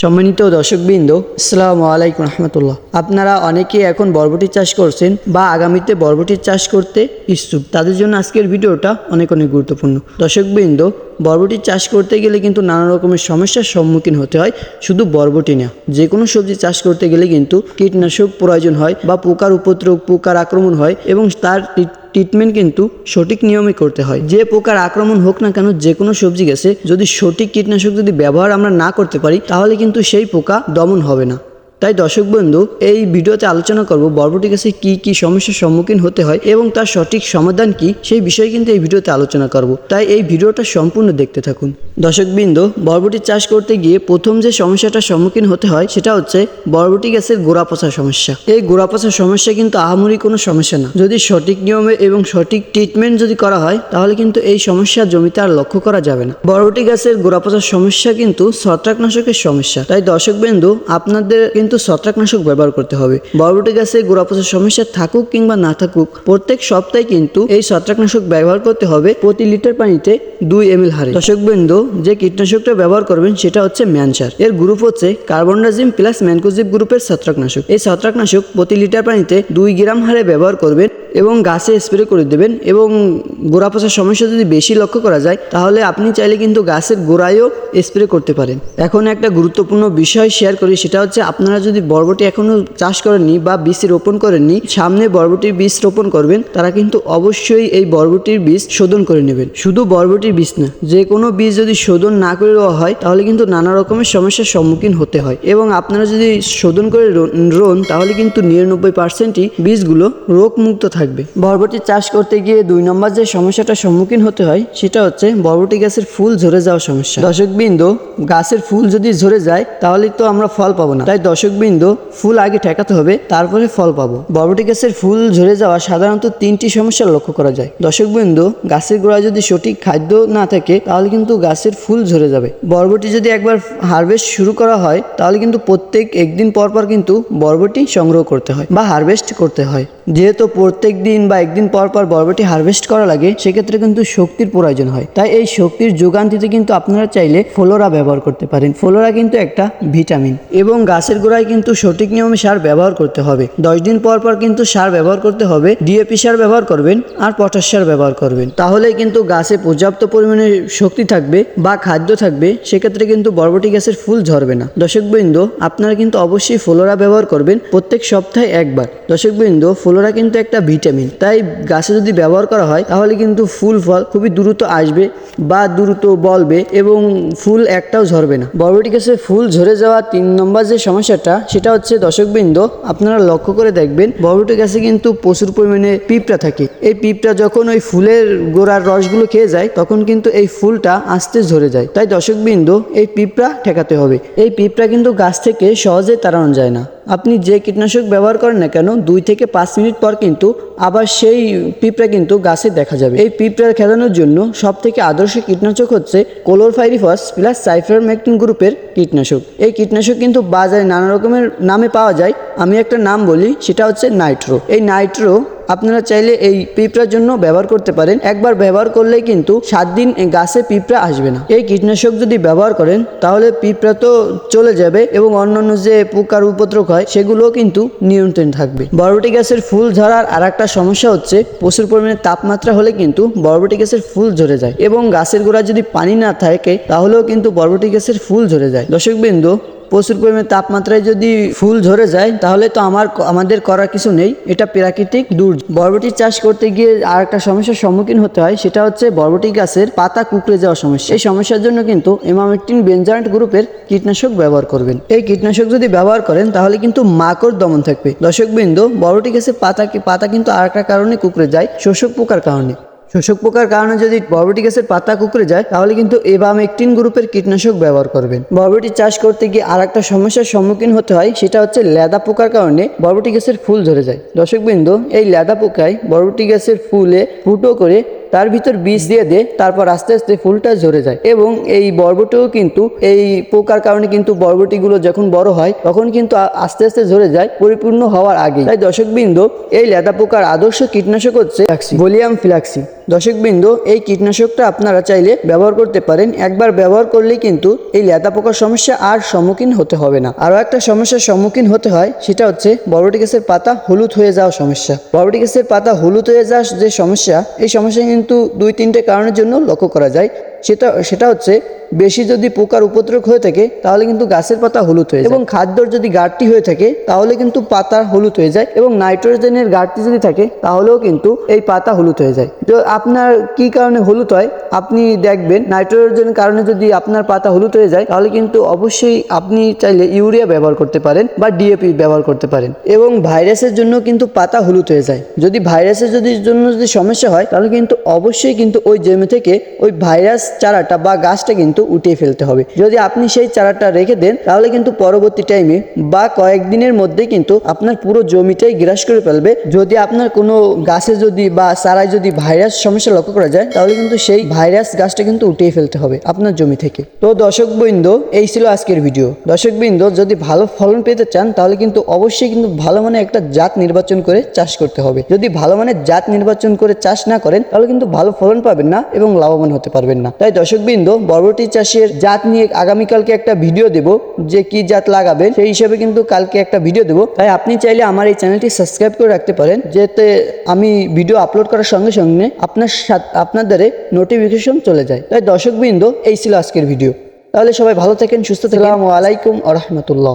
সম্মানিত দর্শকবৃন্দ, আসসালামু আলাইকুম রহমতুল্লাহ। আপনারা অনেকেই এখন বরবটি চাষ করছেন বা আগামীতে বরবটির চাষ করতে ইচ্ছুক। তাদের জন্য আজকের ভিডিওটা অনেক অনেক গুরুত্বপূর্ণ। দর্শকবৃন্দ, বরবটি চাষ করতে গেলে কিন্তু নানা রকমের সমস্যার সম্মুখীন হতে হয়, শুধু বরবটি না। যে কোনো সবজি চাষ করতে গেলে কিন্তু কীটনাশক প্রয়োজন হয় বা পোকার উপদ্রব, পোকার আক্রমণ হয় এবং তার ট্রিটমেন্ট কিন্তু সঠিক নিয়মে করতে হয়। যে পোকার আক্রমণ হোক না কেন, যে কোনো সবজি গাছে যদি সঠিক কীটনাশক যদি ব্যবহার আমরা না করতে পারি, তাহলে কিন্তু সেই পোকা দমন হবে না। তাই দর্শক বন্ধু, এই ভিডিওতে আলোচনা করব বরবটি গাছে কি কি সমস্যার সম্মুখীন হতে হয় এবং তার সঠিক সমাধান কি, সেই বিষয়ে কিন্তু এই ভিডিওতে আলোচনা করব। তাই এই ভিডিওটা সম্পূর্ণ দেখতে থাকুন। দর্শকবৃন্দ বরবটি চাষ করতে গিয়ে প্রথম যে সমস্যাটার সম্মুখীন হতে হয়, সেটা হচ্ছে বরবটি গাছের গোড়া পচা সমস্যা। এই গোড়া পচা সমস্যা কিন্তু আহামরি কোনো সমস্যা না। যদি সঠিক নিয়মে এবং সঠিক ট্রিটমেন্ট যদি করা হয়, তাহলে কিন্তু এই সমস্যা জমিতে আর লক্ষ্য করা যাবে না। বরবটি গাছের গোড়া পচার সমস্যা কিন্তু ছত্রাকনাশকের সমস্যা। তাই দর্শকবৃন্দু আপনাদের কিন্তু ছত্রাকনাশক ব্যবহার করতে হবে। বরবটি গাছে গোড়া পচার সমস্যা থাকুক কিংবা না থাকুক, প্রত্যেক সপ্তাহে কিন্তু এই ছত্রাকনাশক ব্যবহার করতে হবে প্রতি লিটার পানিতে দুই এম এল হারে। দর্শকবৃন্দ, যে কীটনাশকটা ব্যবহার করবেন সেটা হচ্ছে ম্যানসার। এর গ্রুপ হচ্ছে কার্বনডাজিম প্লাস ম্যানকোজিভ গ্রুপের ছত্রাকনাশক। এই ছত্রাকনাশক প্রতি লিটার পানিতে দুই গ্রাম হারে ব্যবহার করবেন এবং গাছে স্প্রে করে দেবেন এবং গোড়া পচার সমস্যা যদি বেশি লক্ষ্য করা যায়, তাহলে আপনি চাইলে কিন্তু গাছের গোড়ায়ও স্প্রে করতে পারেন। এখন একটা গুরুত্বপূর্ণ বিষয় শেয়ার করি, সেটা হচ্ছে আপনারা যদি বরবটি এখনও চাষ করেননি বা বীজ রোপণ করেননি, সামনে বরবটির বীজ রোপণ করবেন, তারা কিন্তু অবশ্যই এই বরবটির বীজ শোধন করে নেবেন। শুধু বরবটির বীজ না, যে কোনো বীজ যদি শোধন না করে দেওয়া হয়, তাহলে কিন্তু নানা রকমের সমস্যার সম্মুখীন হতে হয়। এবং আপনারা যদি শোধন করে রোন, তাহলে কিন্তু নিরানব্বই পার্সেন্টই বীজগুলো রোগমুক্ত থাকবে। বরবটি চাষ করতে গিয়ে দুই নম্বর যে সমস্যাটার সম্মুখীন হতে হয়, সেটা হচ্ছে বরবটি গাছের ফুল ঝরে যাওয়ার সমস্যা। দর্শকবৃন্দ, গাছের ফুল যদি ঝরে যায়, তাহলে তো আমরা ফল পাবো না। তাই দর্শকবৃন্দ, ফুল আগে ঠেকাতে হবে, তারপরে ফল পাবো। বরবটি গাছের ফুল ঝরে যাওয়া সাধারণত তিনটি সমস্যা লক্ষ্য করা যায়। দর্শকবৃন্দ, গাছের গোড়ায় যদি সঠিক খাদ্য না থাকে, তাহলে কিন্তু গাছের ফুল ঝরে যাবে। বরবটি যদি একবার হারভেস্ট শুরু করা হয়, তাহলে কিন্তু প্রত্যেক একদিন পর পর কিন্তু বরবটি সংগ্রহ করতে হয় বা হারভেস্ট করতে হয়। যেহেতু প্রত্যেক দিন বা একদিন পর পর বরবটি হারভেস্ট করা লাগে, সেক্ষেত্রে কিন্তু শক্তির প্রয়োজন হয়। তাই এই শক্তির যোগান দিতে কিন্তু আপনারা চাইলে ফ্লোরা ব্যবহার করতে পারেন। ফ্লোরা কিন্তু একটা ভিটামিন এবং গাছের গোড়ায় কিন্তু সঠিক নিয়মে সার ব্যবহার করতে হবে। দশ দিন পর পর কিন্তু সার ব্যবহার করতে হবে ডিএপি সার ব্যবহার করবেন আর পটাশ সার ব্যবহার করবেন। তাহলে কিন্তু গাছে পর্যাপ্ত পরিমাণে শক্তি থাকবে বা খাদ্য থাকবে, সেক্ষেত্রে কিন্তু বরবটি গাছের ফুল ঝরবে না। দর্শকবৃন্দ, আপনারা কিন্তু অবশ্যই ফ্লোরা ব্যবহার করবেন প্রত্যেক সপ্তাহে একবার। দর্শকবৃন্দ, ফ্লোরা কিন্তু একটা ভিটামিন তাই গাছে যদি ব্যবহার করা হয়, তাহলে কিন্তু ফুল ফল খুবই দ্রুত আসবে বা দ্রুত বলবে এবং ফুল একটাও ঝরবে না। বরবটি গাছে ফুল ঝরে যাওয়া তিন নম্বর যে সমস্যাটা, সেটা হচ্ছে দর্শকবৃন্দ, আপনারা লক্ষ্য করে দেখবেন, বরবটি গাছে কিন্তু প্রচুর পরিমাণে পিঁপড়া থাকে। এই পিঁপড়া যখন ওই ফুলের গোড়ার রসগুলো খেয়ে যায়, তখন কিন্তু এই ফুলটা আস্তে ঝরে যায়। তাই দর্শকবৃন্দ, এই পিঁপড়া ঠেকাতে হবে। এই পিঁপড়া কিন্তু গাছ থেকে সহজে তাড়ানো যায় না। আপনি যে কীটনাশক ব্যবহার করেন না কেন, দুই থেকে পাঁচ মিনিট পর কিন্তু আবার সেই পিঁপড়া কিন্তু গাছে দেখা যাবে। এই পিঁপড়ার খেদানোর জন্য সব থেকে আদর্শ কীটনাশক হচ্ছে কোলোরফাইরিফস প্লাস সাইফারমেকটিন গ্রুপের কীটনাশক। এই কীটনাশক কিন্তু বাজারে নানা রকমের নামে পাওয়া যায়। আমি একটা নাম বলি, সেটা হচ্ছে নাইট্রো। এই নাইট্রো আপনারা চাইলে এই পিঁপড়ার জন্য ব্যবহার করতে পারেন। একবার ব্যবহার করলে কিন্তু সাত দিন গাছে পিঁপড়া আসবে না। এই কীটনাশক যদি ব্যবহার করেন, তাহলে পিঁপড়া তো চলে যাবে এবং অন্যান্য যে পোকার উপদ্রব হয়, সেগুলোও কিন্তু নিয়ন্ত্রণ থাকবে। বরবটি গাছের ফুল ঝরার আর একটা সমস্যা হচ্ছে, প্রচুর পরিমাণে তাপমাত্রা হলে কিন্তু বরবটি গাছের ফুল ঝরে যায় এবং গাছের গোড়ায় যদি পানি না থাকে, তাহলেও কিন্তু বরবটি গাছের ফুল ঝরে যায়। দর্শকবৃন্দ প্রচুর পরিমাণে তাপমাত্রায় যদি ফুল ঝরে যায়, তাহলে তো আমার আমাদের করার কিছু নেই। এটা প্রাকৃতিক দুর্যোগ বরবটি চাষ করতে গিয়ে আর একটা সমস্যার সম্মুখীন হতে হয়, সেটা হচ্ছে বরবটি গাছের পাতা কুকড়ে যাওয়ার সমস্যা। এই সমস্যার জন্য কিন্তু এমামেকটিন বেঞ্জারেন্ট গ্রুপের কীটনাশক ব্যবহার করবেন। এই কীটনাশক যদি ব্যবহার করেন, তাহলে কিন্তু মাকড় দমন থাকবে। দর্শকবৃন্দ, বরবটি গাছের পাতা পাতা কিন্তু আর একটা কারণে কুকড়ে যায়, শোষক পোকার কারণে। শোষক পোকার কারণে যদি বরবটি গাছের পাতা কুকড়ে যায় তাহলে কিন্তু এবামেকটিন গ্রুপের কীটনাশক ব্যবহার করবেন। বরবটি চাষ করতে গিয়ে আর একটা সমস্যার সম্মুখীন হতে হয় সেটা হচ্ছে লেদা পোকার কারণে বরবটি গাছের ফুল ঝরে যায়। দর্শকবৃন্দ এই লেদা পোকায় বরবটি গাছের ফুলে ফুটো করে তার ভিতর বীজ দিয়ে দে তারপর আস্তে আস্তে ফুলটা ঝরে যায় এবং এই বরবটিও কিন্তু এই পোকার কারণে কিন্তু বরবটিগুলো যখন বড় হয় তখন কিন্তু আস্তে আস্তে ঝরে যায় পরিপূর্ণ হওয়ার আগে তাই দর্শকবৃন্দ এই লেদা পোকার আদর্শ কীটনাশক হচ্ছে ভলিয়াম ফিলাক্সি। দর্শকবৃন্দ, এই কীটনাশকটা আপনারা চাইলে ব্যবহার করতে পারেন। একবার ব্যবহার করলে কিন্তু এই লেদা পোকার সমস্যা আর সম্মুখীন হতে হবে না। আরও একটা সমস্যার সম্মুখীন হতে হয়, সেটা হচ্ছে বরবটি গাছের পাতা হলুদ হয়ে যাওয়া সমস্যা। বরবটি গাছের পাতা হলুদ হয়ে যাওয়ার যে সমস্যা, এই সমস্যা কিন্তু দুই তিনটে কারণের জন্য লক্ষ্য করা যায়। সেটা সেটা হচ্ছে বেশি যদি পোকার উপদ্রব হয়ে থাকে, তাহলে কিন্তু গাছের পাতা হলুদ হয়ে যায়। এবং খাদ্যর যদি ঘাটতি হয়ে থাকে, তাহলে কিন্তু পাতা হলুদ হয়ে যায় এবং নাইট্রোজেনের ঘাটতি যদি থাকে, তাহলেও কিন্তু এই পাতা হলুদ হয়ে যায়। তো আপনার কি কারণে হলুদ হয়? আপনি দেখবেন, নাইট্রোজেনের কারণে যদি আপনার পাতা হলুদ হয়ে যায়, তাহলে কিন্তু অবশ্যই আপনি চাইলে ইউরিয়া ব্যবহার করতে পারেন বা ডিএপি ব্যবহার করতে পারেন। এবং ভাইরাসের জন্য কিন্তু পাতা হলুদ হয়ে যায়। যদি ভাইরাসের যদি জন্য যদি সমস্যা হয়, তাহলে কিন্তু অবশ্যই কিন্তু ওই জমি থেকে ওই ভাইরাস চারাটা বা গাছটা কিন্তু উঠিয়ে ফেলতে হবে। যদি আপনি সেই চারাটা রেখে দেন, তাহলে কিন্তু পরবর্তী টাইমে বা কয়েকদিনের মধ্যে কিন্তু আপনার পুরো জমিটাই গ্রাস করে ফেলবে। যদি আপনার কোনো গাছে যদি বা চারায় যদি ভাইরাস সমস্যা লক্ষ্য করা যায়, তাহলে কিন্তু সেই ভাইরাস গাছটা কিন্তু উঠিয়ে ফেলতে হবে আপনার জমি থেকে। তো দর্শক বৃন্দ, এই ছিল আজকের ভিডিও দর্শক বৃন্দ, যদি ভালো ফলন পেতে চান, তাহলে কিন্তু অবশ্যই কিন্তু ভালো মানের একটা জাত নির্বাচন করে চাষ করতে হবে। যদি ভালো মানের জাত নির্বাচন করে চাষ না করেন, তাহলে কিন্তু ভালো ফলন পাবেন না এবং লাভবান হতে পারবেন না। তাই দর্শক বৃন্দ বরবটি চাষের জাত নিয়ে আগামীকালকে একটা ভিডিও দেব, যে কি জাত লাগাবেন সেই হিসেবে কিন্তু কালকে একটা ভিডিও দেবো। তাই আপনি চাইলে আমার এই চ্যানেলটি সাবস্ক্রাইব করে রাখতে পারেন, যাতে আমি ভিডিও আপলোড করার সঙ্গে সঙ্গে আপনার সাথ- আপনাদের নোটিফিকেশন চলে যায়। তাই দর্শকবৃন্দ, এই ছিল আজকের ভিডিও। তাহলে সবাই ভালো থাকেন, সুস্থ থাকেন। আলাইকুম আ রহমতুল্লাহ।